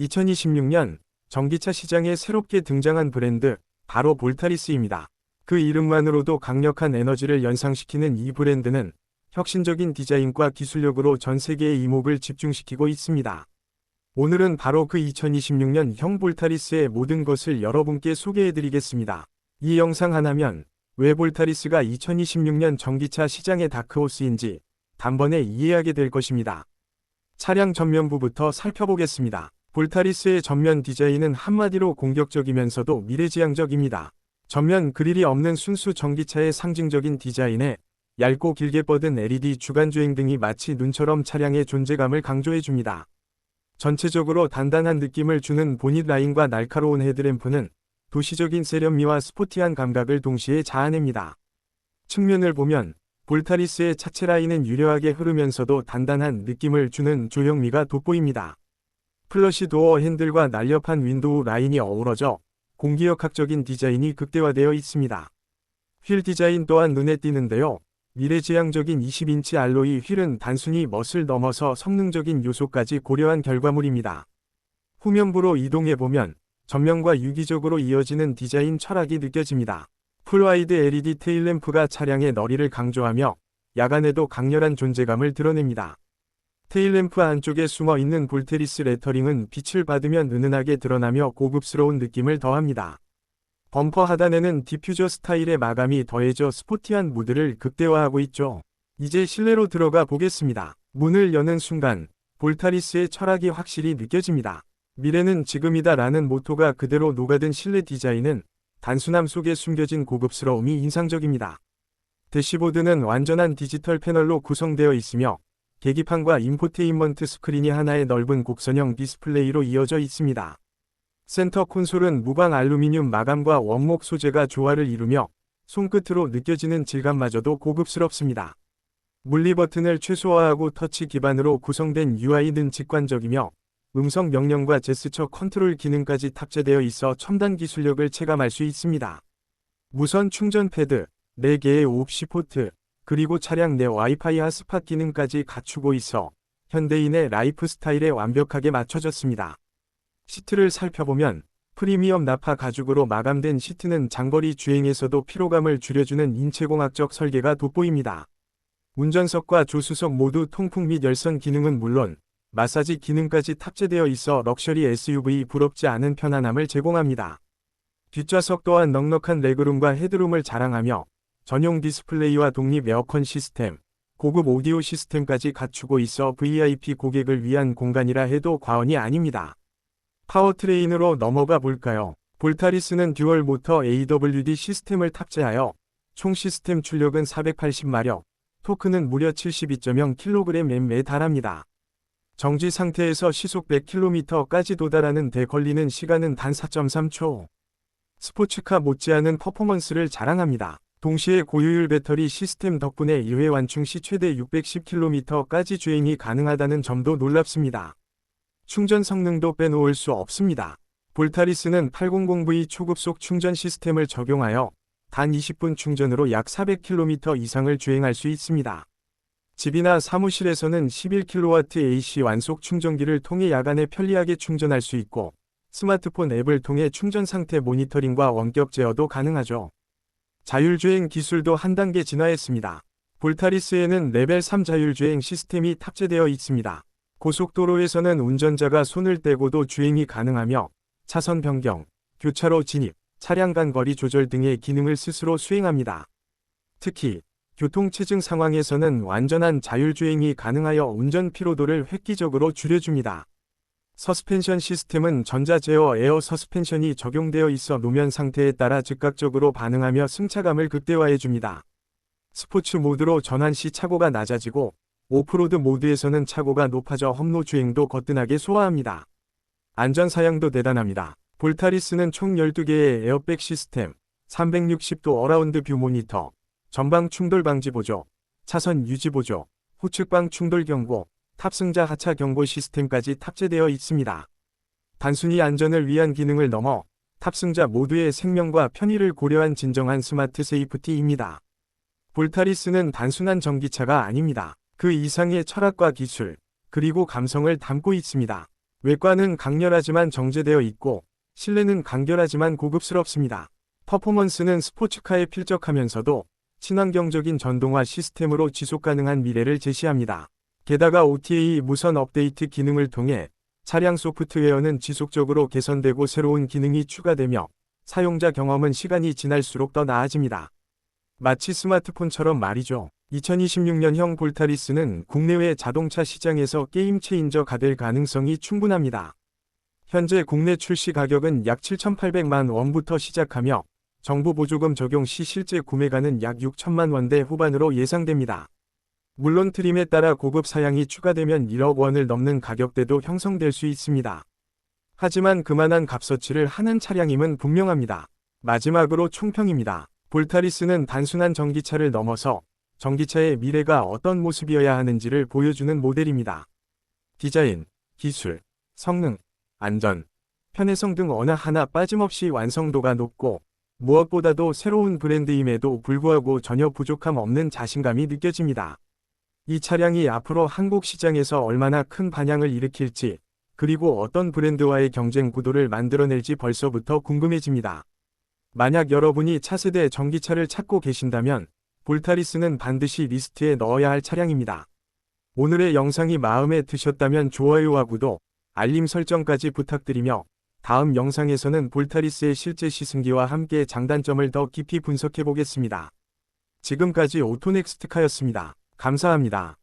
2026년 전기차 시장에 새롭게 등장한 브랜드 바로 볼타리스입니다. 그 이름만으로도 강력한 에너지를 연상시키는 이 브랜드는 혁신적인 디자인과 기술력으로 전 세계의 이목을 집중시키고 있습니다. 오늘은 바로 그 2026년 형 볼타리스의 모든 것을 여러분께 소개해드리겠습니다. 이 영상 하나면 왜 볼타리스가 2026년 전기차 시장의 다크호스인지 단번에 이해하게 될 것입니다. 차량 전면부부터 살펴보겠습니다. 볼타리스의 전면 디자인은 한마디로 공격적이면서도 미래지향적입니다. 전면 그릴이 없는 순수 전기차의 상징적인 디자인에 얇고 길게 뻗은 LED 주간주행 등이 마치 눈처럼 차량의 존재감을 강조해줍니다. 전체적으로 단단한 느낌을 주는 보닛 라인과 날카로운 헤드램프는 도시적인 세련미와 스포티한 감각을 동시에 자아냅니다. 측면을 보면 볼타리스의 차체 라인은 유려하게 흐르면서도 단단한 느낌을 주는 조형미가 돋보입니다. 플러시 도어 핸들과 날렵한 윈도우 라인이 어우러져 공기역학적인 디자인이 극대화되어 있습니다. 휠 디자인 또한 눈에 띄는데요. 미래지향적인 20인치 알로이 휠은 단순히 멋을 넘어서 성능적인 요소까지 고려한 결과물입니다. 후면부로 이동해보면 전면과 유기적으로 이어지는 디자인 철학이 느껴집니다. 풀와이드 LED 테일램프가 차량의 너리를 강조하며 야간에도 강렬한 존재감을 드러냅니다. 테일램프 안쪽에 숨어 있는 볼테리스 레터링은 빛을 받으면 은은하게 드러나며 고급스러운 느낌을 더합니다. 범퍼 하단에는 디퓨저 스타일의 마감이 더해져 스포티한 무드를 극대화하고 있죠. 이제 실내로 들어가 보겠습니다. 문을 여는 순간 볼타리스의 철학이 확실히 느껴집니다. 미래는 지금이다 라는 모토가 그대로 녹아든 실내 디자인은 단순함 속에 숨겨진 고급스러움이 인상적입니다. 대시보드는 완전한 디지털 패널로 구성되어 있으며 계기판과 인포테인먼트 스크린이 하나의 넓은 곡선형 디스플레이로 이어져 있습니다. 센터 콘솔은 무광 알루미늄 마감과 원목 소재가 조화를 이루며 손끝으로 느껴지는 질감마저도 고급스럽습니다. 물리 버튼을 최소화하고 터치 기반으로 구성된 UI는 직관적이며 음성 명령과 제스처 컨트롤 기능까지 탑재되어 있어 첨단 기술력을 체감할 수 있습니다. 무선 충전 패드, 4개의 옵시 포트, 그리고 차량 내 와이파이 핫스팟 기능까지 갖추고 있어 현대인의 라이프 스타일에 완벽하게 맞춰졌습니다. 시트를 살펴보면 프리미엄 나파 가죽으로 마감된 시트는 장거리 주행에서도 피로감을 줄여주는 인체공학적 설계가 돋보입니다. 운전석과 조수석 모두 통풍 및 열선 기능은 물론 마사지 기능까지 탑재되어 있어 럭셔리 SUV 부럽지 않은 편안함을 제공합니다. 뒷좌석 또한 넉넉한 레그룸과 헤드룸을 자랑하며 전용 디스플레이와 독립 에어컨 시스템, 고급 오디오 시스템까지 갖추고 있어 VIP 고객을 위한 공간이라 해도 과언이 아닙니다. 파워트레인으로 넘어가 볼까요? 볼타리스는 듀얼 모터 AWD 시스템을 탑재하여 총 시스템 출력은 480마력, 토크는 무려 72.0kg에 달합니다. 정지 상태에서 시속 100km까지 도달하는 데 걸리는 시간은 단 4.3초. 스포츠카 못지않은 퍼포먼스를 자랑합니다. 동시에 고효율 배터리 시스템 덕분에 1회 완충 시 최대 610km까지 주행이 가능하다는 점도 놀랍습니다. 충전 성능도 빼놓을 수 없습니다. 볼타리스는 800V 초급속 충전 시스템을 적용하여 단 20분 충전으로 약 400km 이상을 주행할 수 있습니다. 집이나 사무실에서는 11kW AC 완속 충전기를 통해 야간에 편리하게 충전할 수 있고 스마트폰 앱을 통해 충전 상태 모니터링과 원격 제어도 가능하죠. 자율주행 기술도 한 단계 진화했습니다. 볼타리스에는 레벨 3 자율주행 시스템이 탑재되어 있습니다. 고속도로에서는 운전자가 손을 떼고도 주행이 가능하며 차선 변경, 교차로 진입, 차량 간 거리 조절 등의 기능을 스스로 수행합니다. 특히 교통체증 상황에서는 완전한 자율주행이 가능하여 운전 피로도를 획기적으로 줄여줍니다. 서스펜션 시스템은 전자제어 에어 서스펜션이 적용되어 있어 노면 상태에 따라 즉각적으로 반응하며 승차감을 극대화해줍니다. 스포츠 모드로 전환 시 차고가 낮아지고 오프로드 모드에서는 차고가 높아져 험로 주행도 거뜬하게 소화합니다. 안전 사양도 대단합니다. 볼타리스는 총 12개의 에어백 시스템, 360도 어라운드 뷰 모니터, 전방 충돌 방지 보조, 차선 유지 보조, 후측방 충돌 경고, 탑승자 하차 경고 시스템까지 탑재되어 있습니다. 단순히 안전을 위한 기능을 넘어 탑승자 모두의 생명과 편의를 고려한 진정한 스마트 세이프티입니다. 볼타리스는 단순한 전기차가 아닙니다. 그 이상의 철학과 기술, 그리고 감성을 담고 있습니다. 외관은 강렬하지만 정제되어 있고 실내는 간결하지만 고급스럽습니다. 퍼포먼스는 스포츠카에 필적하면서도 친환경적인 전동화 시스템으로 지속 가능한 미래를 제시합니다. 게다가 OTA 무선 업데이트 기능을 통해 차량 소프트웨어는 지속적으로 개선되고 새로운 기능이 추가되며 사용자 경험은 시간이 지날수록 더 나아집니다. 마치 스마트폰처럼 말이죠. 2026년형 볼타리스는 국내외 자동차 시장에서 게임 체인저가 될 가능성이 충분합니다. 현재 국내 출시 가격은 약 7,800만 원부터 시작하며 정부 보조금 적용 시 실제 구매가는 약 6천만 원대 후반으로 예상됩니다. 물론 트림에 따라 고급 사양이 추가되면 1억 원을 넘는 가격대도 형성될 수 있습니다. 하지만 그만한 값어치를 하는 차량임은 분명합니다. 마지막으로 총평입니다. 볼타리스는 단순한 전기차를 넘어서 전기차의 미래가 어떤 모습이어야 하는지를 보여주는 모델입니다. 디자인, 기술, 성능, 안전, 편의성 등 어느 하나 빠짐없이 완성도가 높고 무엇보다도 새로운 브랜드임에도 불구하고 전혀 부족함 없는 자신감이 느껴집니다. 이 차량이 앞으로 한국 시장에서 얼마나 큰 반향을 일으킬지 그리고 어떤 브랜드와의 경쟁 구도를 만들어낼지 벌써부터 궁금해집니다. 만약 여러분이 차세대 전기차를 찾고 계신다면 볼타리스는 반드시 리스트에 넣어야 할 차량입니다. 오늘의 영상이 마음에 드셨다면 좋아요와 구독, 알림 설정까지 부탁드리며 다음 영상에서는 볼타리스의 실제 시승기와 함께 장단점을 더 깊이 분석해 보겠습니다. 지금까지 오토넥스트카였습니다. 감사합니다.